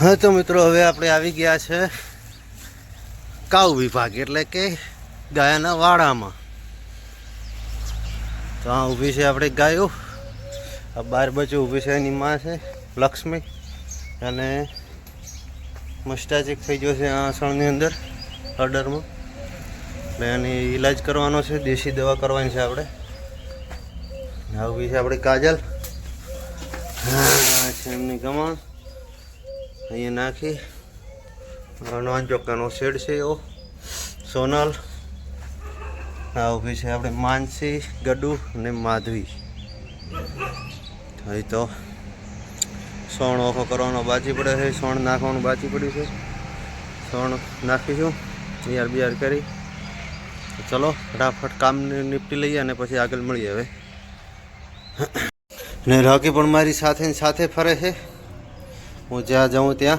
હા, તો મિત્રો, હવે આપણે આવી ગયા છે કાઉ વિભાગ, એટલે કે ગાયના વાડામાં. તો આ ઊભી છે આપણે ગાયો. આ બાર બચ્ચું ઊભી છે, એની માં છે, લક્ષ્મી. અને મસ્ટાચેક થઈ ગયો છે આ આસણની અંદર ઓર્ડરમાં એટલે એની ઈલાજ કરવાનો છે, દેશી દવા કરવાની છે આપણે. આ ઊભી છે આપણે કાજલ. હા છે એમની ગમણ. અહીંયા નાખી. નોન ચોક્કાનો શેડ છે એવો. સોનલ. આ ઊભી છે આપણે માનસી, ગડુ અને માધવી. અહીં તો સોણ ઓખો કરવાનો બાજી પડે છે, સોણ નાખવાનું બાજી પડ્યું છે. સોણ નાખીશું, તૈયાર બિયાર કરી. ચલો, ફટાફટ કામ નિપટી લઈએ અને પછી આગળ મળીએ હવે. ને રોકી પણ મારી સાથે સાથે ફરે છે. હું જ્યાં જાઉં ત્યાં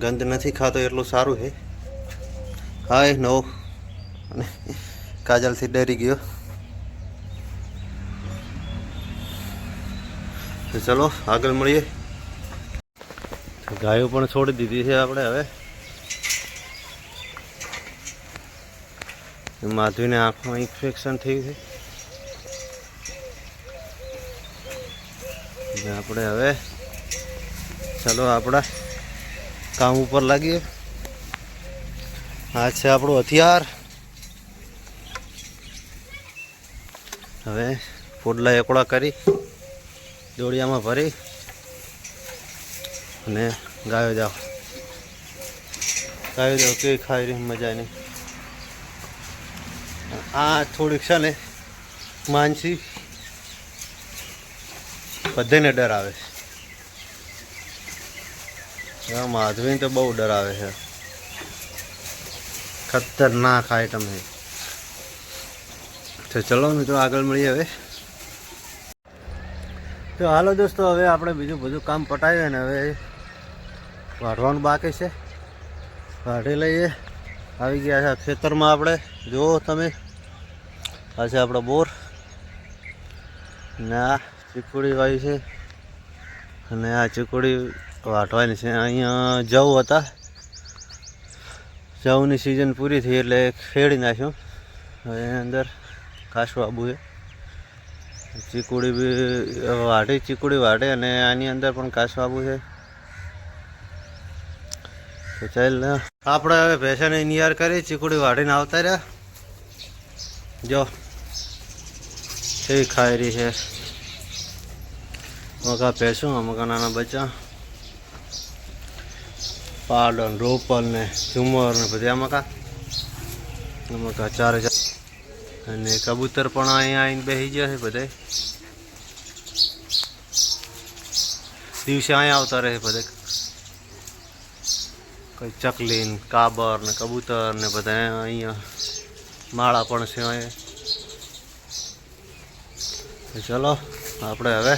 ગંધ નથી ખાતો એટલું સારું છે. હાય નો અને કાજલથી ડરી ગયો. તો ચલો, આગળ મળીએ. ગાયો પણ છોડી દીધી છે આપણે હવે. માધવીને આંખમાં ઇન્ફેક્શન થયું છે. આપણે હવે ચલો આપણા કામ ઉપર લાગીએ. આ છે આપણું હથિયાર. હવે પોડલા એકડા કરી દોડિયામાં ભરી અને ગાયો જાઓ. ગાયો જાઓ, કેવી ખાઈ રહી મજા નહીં. આ થોડીક છે ને માનસી બધાને ડર આવે. છે માધવીને તો બહુ ડર આવે છે. ખતરનાક આઈટમ છે. તો ચલો મિત્રો, આગળ મળીએ હવે. તો હાલો દોસ્તો, હવે આપણે બીજું બધું કામ પટાવ્યું ને હવે વાઢવાનું બાકી છે. વાઢી લઈએ. આવી ગયા છે ખેતરમાં આપણે. જુઓ તમે. આ છે આપણો બોર. ને આ ચીકુડી વાય છે. અને આ ચીકુડી વાટવાની છે. અહીંયા જવ હતા. જવની સિઝન પૂરી થઈ એટલે ખેડી નાખ્યું. હવે એની અંદર કાસું આબુ છે. ચીકુડી બી વાટે ચીકુડી વાટે અને આની અંદર પણ કાસું આબુ છે. તો ચાલ આપણે હવે ભેંસાને નિયાર કરી, ચીકુડી વાટીને આવતા રહ્યા. જો કેવી ખાઈ રહી છે. મકા ભેંસું મકા નાના બચ્ચા. પાડન રોપલ ને ઝુમર ને બધી. આ મકા ચાર ચાર. અને કબૂતર પણ અહીંયા આવીને બેસી ગયા છે બધે. દિવસે અહીંયા આવતા રહે બધે. કઈ ને કાબર ને કબૂતર ને બધા અહીંયા માળા પણ છે અહીંયા. ચલો, આપણે હવે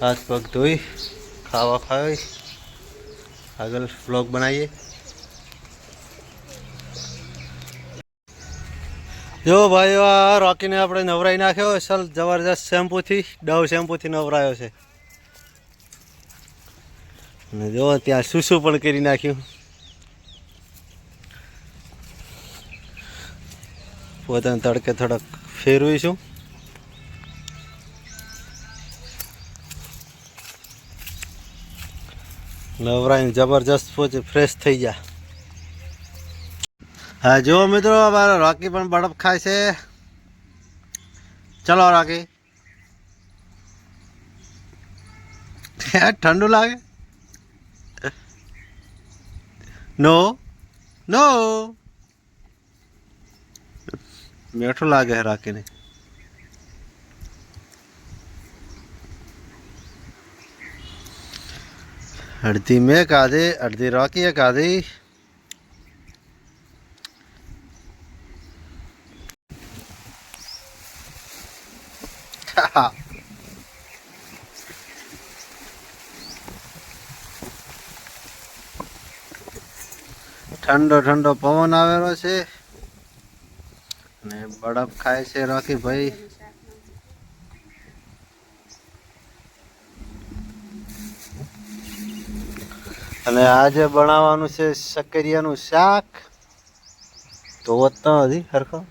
હાથ પગ ધોઈ ખાવા ખાવી આગળ વ્લોગ બનાવીએ. જો ભાઈ આ રોકીને આપણે નવરાઈ નાખ્યો. અસલ જબરજસ્ત શેમ્પૂથી ડવ શેમ્પૂથી નવરાયો છે. અને જો, ત્યાં શું પણ કરી નાખ્યું. પોતાને તડકે થોડોક ફેરવીશું. નવરાઈને જબરજસ્ત પોચે ફ્રેશ થઈ જા હા જો મિત્રો અમારો રોકી પણ બરફ ખાય છે. ચલો રોકી. ઠંડુ લાગે? નો? નો? મીઠું લાગે રાખીને અડધી મેં કાઢી અડધી રોકીએ કાઢી ઠંડો ઠંડો પવન આવેલો છે. અને બરફ ખાય છે રોકી ભાઈ. અને આજે બનાવવાનું છે સકરિયાનું શાક. તો વત હજી હરખો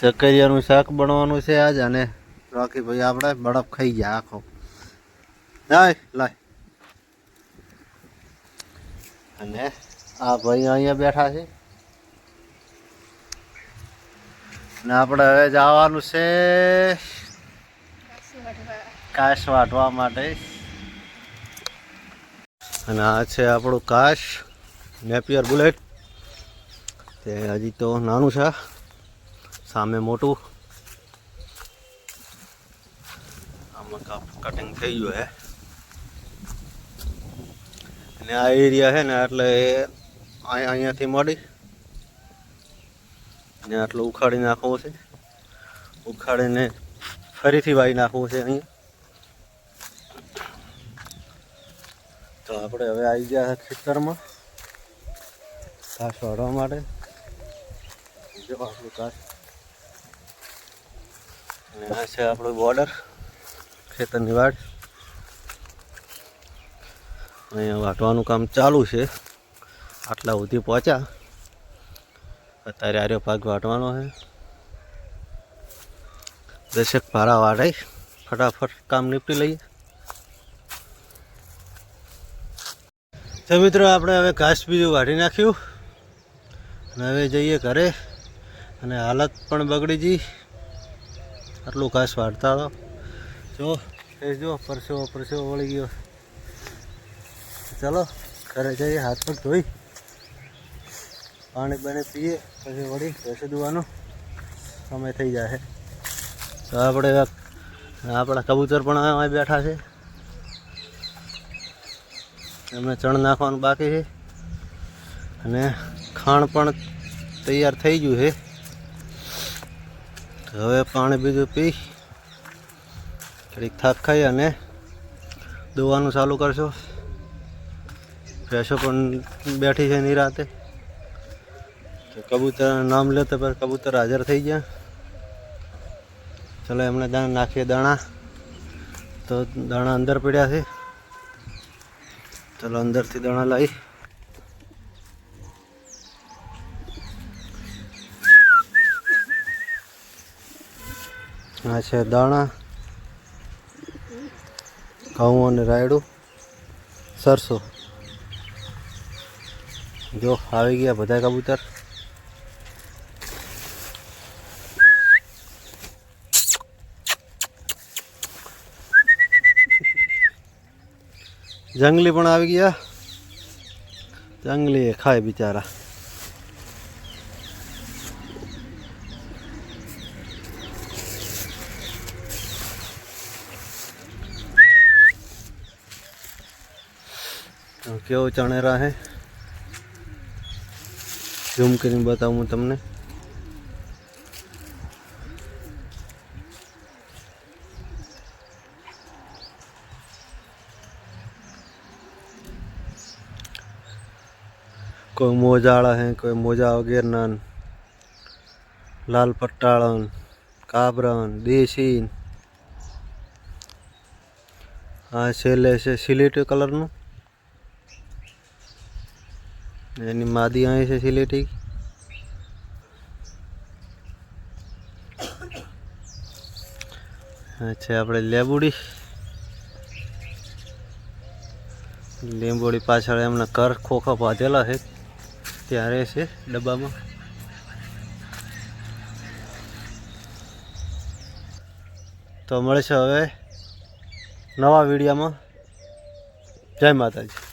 સકરિયાનું શાક બનવાનું છે આજ અને રોકી ભાઈ આપણે બરફ ખાઈ ગયા આખો. લાય લાય. અને આ ભાઈ અહીંયા બેઠા છે. ને આપણે હવે જવાનું છે કાશ વાટવા માટે. અને આ છે આપણું કાશ નેપિયર બુલેટ. તે હજી તો નાનું છે, સામે મોટું. આમાં કટિંગ થઈ ગયું હે. અને આ એરિયા છે ને એટલે અહીંયાથી મળી. ને આટલું ઉખાડી નાખવું છે. ઉખાડીને ફરીથી વાઈ નાખવું છે અહીંયા તો આપણે હવે આવી ગયા ખેતરમાં. ઘાસ વાળવા માટે. જો આપણું ઘાસ. અને આ છે આપણું બોર્ડર, ખેતરની વાડ. અહીંયા વાટવાનું કામ ચાલુ છે. આટલા સુધી પહોંચ્યા. અત્યારે આર્યો ભાગ વાટવાનો છે. દશક ભારા વાટાઈ ફટાફટ કામ નીપટી લઈએ. તો મિત્રો, આપણે હવે ઘાસ બીજું વાઢી નાખ્યું. અને હવે જઈએ ઘરે. અને હાલત પણ બગડી ગઈ. આટલું ઘાસ વાળતા હતો જો, એ જો, પરસેવો પરસેવો વળી ગયો. ચલો, ઘરે જઈએ, હાથ પર ધોઈ. પાણી બને પીએ, પછી વળી ભેંસે દુવાનો સમય થઈ જાય તો આપણે આપણા કબૂતર પણ અહીં બેઠા છે. એમને ચણ નાખવાનું બાકી છે. અને ખાણ પણ તૈયાર થઈ ગયું છે. હવે પાણી બીજું પી. થોડીક થાક ખાઈ અને દોવાનું ચાલુ કરશો. ભેંસો પણ બેઠી છે નિરાતે. કબૂતર નામ લેતા પર કબૂતર હાજર થઈ ગયા. ચલો એમણે દાણા નાખીએ, દાણા. તો દાણા અંદર પડ્યા છે. ચલો અંદરથી દાણા લાવી. આ છે દાણા. ઘઉં અને રાયડું. સરસો. જો આવી ગયા બધા કબૂતર. જંગલી પણ આવી ગયા. જંગલી ખાય બિચારા. કેવો ચણેરા હે? ઝૂમ કરીને બતાવું તમને. કોઈ મોજાળા હે, કોઈ મોજા વગેરના, લાલ પટ્ટાળન કાબરન દેશી. આ છેલ્લે છે સિલેટી કલરનું. એની માદી અહીં છે સિલેટી. અચ્છા આપણે લેબુડી. લીંબોડી પાછળ એમના કર ખોખા બાંધેલા છે. ત્યારે છે ડબ્બામાં. તો મળે છે હવે નવા વિડીયામાં. જય માતાજી.